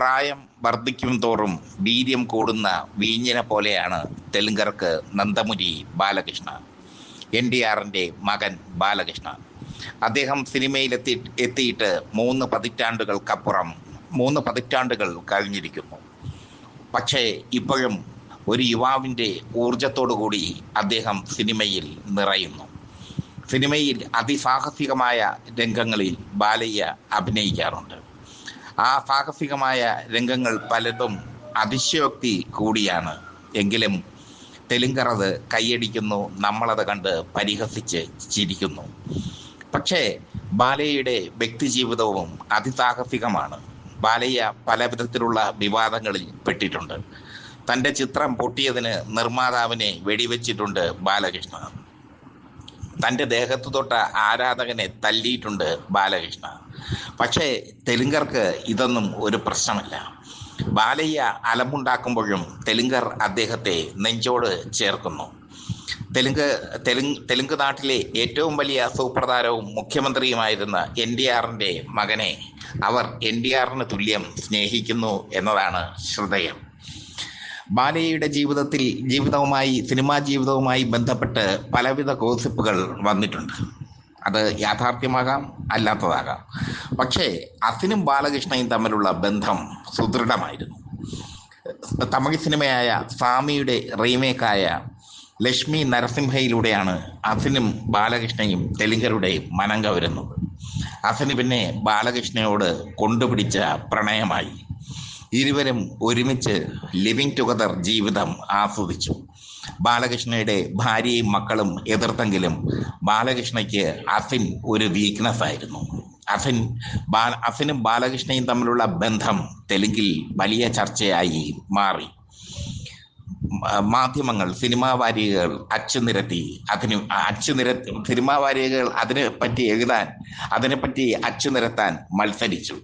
പ്രായം വർദ്ധിക്കും തോറും വീര്യം കൂടുന്ന വീഞ്ഞിനെ പോലെയാണ് തെലുങ്കർക്ക് നന്ദമുരി ബാലകൃഷ്ണ. എൻ ഡി ആറിന്റെ മകൻ ബാലകൃഷ്ണ. അദ്ദേഹം സിനിമയിലെത്തി എത്തിയിട്ട് മൂന്ന് പതിറ്റാണ്ടുകൾക്കപ്പുറം മൂന്ന് പതിറ്റാണ്ടുകൾ കഴിഞ്ഞിരിക്കുന്നു. പക്ഷേ ഇപ്പോഴും ഒരു യുവാവിന്റെ കൂടി അദ്ദേഹം സിനിമയിൽ നിറയുന്നു. സിനിമയിൽ അതിസാഹസികമായ രംഗങ്ങളിൽ ബാലയ്യ അഭിനയിക്കാറുണ്ട്. ആ സാഹസികമായ രംഗങ്ങൾ പലതും അതിശയോക്തി കൂടിയാണ്. എങ്കിലും തെലുങ്കറത് കൈയടിക്കുന്നു നമ്മളത് കണ്ട് പരിഹസിച്ച് ചിരിക്കുന്നു. പക്ഷേ ബാലയ്യയുടെ വ്യക്തിജീവിതവും അതിസാഹസികമാണ്. ബാലയ്യ പല വിധത്തിലുള്ള വിവാദങ്ങളിൽ പെട്ടിട്ടുണ്ട്. തന്റെ ചിത്രം പൊട്ടിയതിന് നിർമ്മാതാവിനെ വെടിവെച്ചിട്ടുണ്ട് ബാലകൃഷ്ണ തന്റെ ദേഹത്ത് തൊട്ട ആരാധകനെ തല്ലിയിട്ടുണ്ട് ബാലകൃഷ്ണ. പക്ഷേ തെലുങ്കർക്ക് ഇതൊന്നും ഒരു പ്രശ്നമല്ല. ബാലയ്യ അലമുണ്ടാക്കുമ്പോഴും തെലുങ്കർ അദ്ദേഹത്തെ നെഞ്ചോട് ചേർക്കുന്നു. തെലുങ്ക് തെലുങ്ക് തെലുങ്ക് നാട്ടിലെ ഏറ്റവും വലിയ സൂപ്രധാരവും മുഖ്യമന്ത്രിയുമായിരുന്ന എൻ ഡി ആറിന്റെ മകനെ അവർ എൻ ഡി ആറിന് തുല്യം സ്നേഹിക്കുന്നു എന്നതാണ് ശ്രദ്ധേയം. ബാലയ്യയുടെ ജീവിതത്തിൽ ജീവിതവുമായി സിനിമാ ജീവിതവുമായി ബന്ധപ്പെട്ട് പലവിധ ഗോസിപ്പുകൾ വന്നിട്ടുണ്ട്. അത് യാഥാർത്ഥ്യമാകാം അല്ലാത്തതാകാം. പക്ഷേ അസിനും ബാലകൃഷ്ണയും തമ്മിലുള്ള ബന്ധം സുദൃഢമായിരുന്നു. തമിഴ് സിനിമയായ സ്വാമിയുടെ റീമേക്കായ ലക്ഷ്മി നരസിംഹയിലൂടെയാണ് അസിനും ബാലകൃഷ്ണയും തെലുങ്കരുടെ മനം കവരുന്നത് അസിന് പിന്നെ ബാലകൃഷ്ണയോട് കൊണ്ടുപിടിച്ച പ്രണയമായി. ഇരുവരും ഒരുമിച്ച് ലിവിങ് ടുഗദർ ജീവിതം ആസ്വദിച്ചു. ബാലകൃഷ്ണയുടെ ഭാര്യയും മക്കളും എതിർത്തെങ്കിലും ബാലകൃഷ്ണയ്ക്ക് അഫിൻ ഒരു വീക്ക്നെസ് ആയിരുന്നു. അഫിൻ ബാ അഫിനും ബാലകൃഷ്ണയും തമ്മിലുള്ള ബന്ധം തെലുങ്കിൽ വലിയ ചർച്ചയായി മാറി. മാധ്യമങ്ങൾ സിനിമാ വാരികകൾ അച്ചുനിരത്തി അതിന് അച്ചുനിര സിനിമാ വാരികകൾ അതിനെപ്പറ്റി എഴുതാൻ അതിനെപ്പറ്റി അച്ചുനിരത്താൻ മത്സരിച്ചു.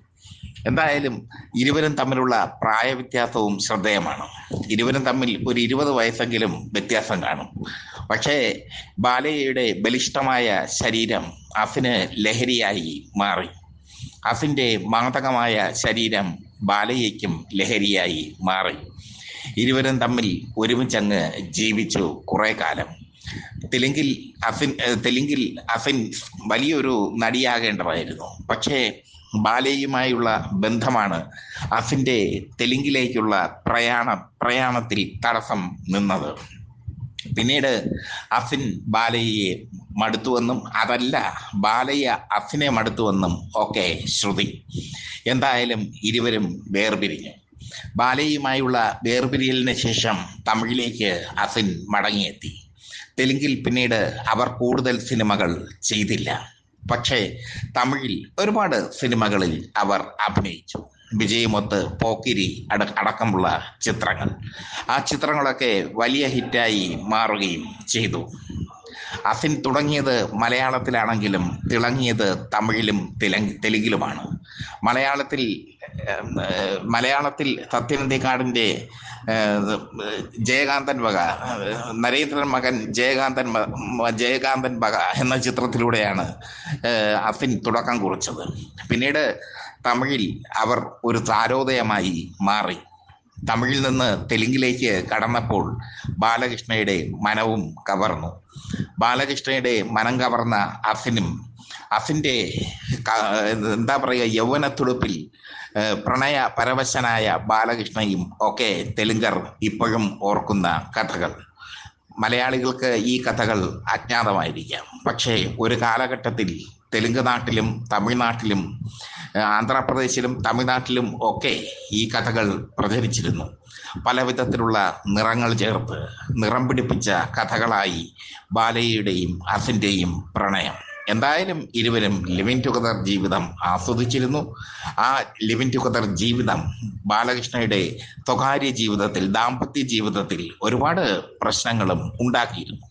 എന്തായാലും ഇരുവരും തമ്മിലുള്ള പ്രായ വ്യത്യാസവും ശ്രദ്ധേയമാണ്. ഇരുവരും തമ്മിൽ ഒരു ഇരുപത് വയസ്സെങ്കിലും വ്യത്യാസം കാണും. പക്ഷേ ബാലയുടെ ബലിഷ്ഠമായ ശരീരം അസിന് ലഹരിയായി മാറി. അസിന്റെ മാതകമായ ശരീരം ബാലയ്യയ്ക്കും ലഹരിയായി മാറി. ഇരുവരും തമ്മിൽ ഒരുമിച്ചങ്ങ് ജീവിച്ചു കുറെ കാലം തെലുങ്കിൽ അഫിൻ തെലുങ്കിൽ അഫിൻ വലിയൊരു നടിയാകേണ്ടതായിരുന്നു. പക്ഷേ ബാലയുമായുള്ള ബന്ധമാണ് അഫിന്റെ തെലുങ്കിലേക്കുള്ള പ്രയാണ പ്രയാണത്തിൽ തടസ്സം നിന്നത്. പിന്നീട് അഫിൻ ബാലയെ മടുത്തുവെന്നും അതല്ല ബാലയ അഫിനെ മടുത്തുവെന്നും ഒക്കെ ശ്രുതി എന്തായാലും ഇരുവരും വേർപിരിഞ്ഞു. ബാലയുമായുള്ള വേർപിരിയലിന് ശേഷം തമിഴിലേക്ക് അഫിൻ മടങ്ങിയെത്തി. തെലുങ്കിൽ പിന്നീട് അവർ കൂടുതൽ സിനിമകൾ ചെയ്തില്ല. പക്ഷേ തമിഴിൽ ഒരുപാട് സിനിമകളിൽ അവർ അഭിനയിച്ചു. വിജയമൊത്ത് പോക്കിരി അട അടക്കമുള്ള ചിത്രങ്ങൾ. ആ ചിത്രങ്ങളൊക്കെ വലിയ ഹിറ്റായി മാറുകയും ചെയ്തു. അസിൻ തുടങ്ങിയത് മലയാളത്തിലാണെങ്കിലും തിളങ്ങിയത് തമിഴിലും തെലുങ്ക് തെലുങ്കിലുമാണ്. മലയാളത്തിൽ മലയാളത്തിൽ സത്യനന്ദിക്കാടിന്റെ ജയകാന്തൻ വക നരേന്ദ്രൻ മകൻ ജയകാന്തൻ ജയകാന്തൻ വക എന്ന ചിത്രത്തിലൂടെയാണ് അഫിൻ തുടക്കം കുറിച്ചത്. പിന്നീട് തമിഴിൽ അവർ ഒരു താരോദയമായി മാറി. തമിഴിൽ നിന്ന് തെലുങ്കിലേക്ക് കടന്നപ്പോൾ ബാലകൃഷ്ണയുടെ മനവും കവർന്നു. ബാലകൃഷ്ണയുടെ മനം കവർന്ന അഫിനും അഫിന്റെ എന്താ പറയുക യൗവനത്തുടുപ്പിൽ പ്രണയ പരവശനായ ബാലകൃഷ്ണയും ഒക്കെ തെലുങ്കർ ഇപ്പോഴും ഓർക്കുന്ന കഥകൾ. മലയാളികൾക്ക് ഈ കഥകൾ അജ്ഞാതമായിരിക്കാം. പക്ഷേ ഒരു കാലഘട്ടത്തിൽ തെലുങ്ക് നാട്ടിലും തമിഴ്നാട്ടിലും ആന്ധ്രാപ്രദേശിലും തമിഴ്നാട്ടിലും ഒക്കെ ഈ കഥകൾ പ്രചരിച്ചിരുന്നു. പല വിധത്തിലുള്ള നിറങ്ങൾ ചേർത്ത് നിറം പിടിപ്പിച്ച കഥകളായി ബാലയുടെയും അസിന്റെയും പ്രണയം. എന്തായാലും ഇരുവരും ലിവിൻ ടുഗദർ ജീവിതം ആസ്വദിച്ചിരുന്നു. ആ ലിവിൻ ടുഗദർ ജീവിതം ബാലകൃഷ്ണയുടെ സ്വകാര്യ ജീവിതത്തിൽ ദാമ്പത്യ ജീവിതത്തിൽ ഒരുപാട് പ്രശ്നങ്ങളും ഉണ്ടാക്കിയിരുന്നു.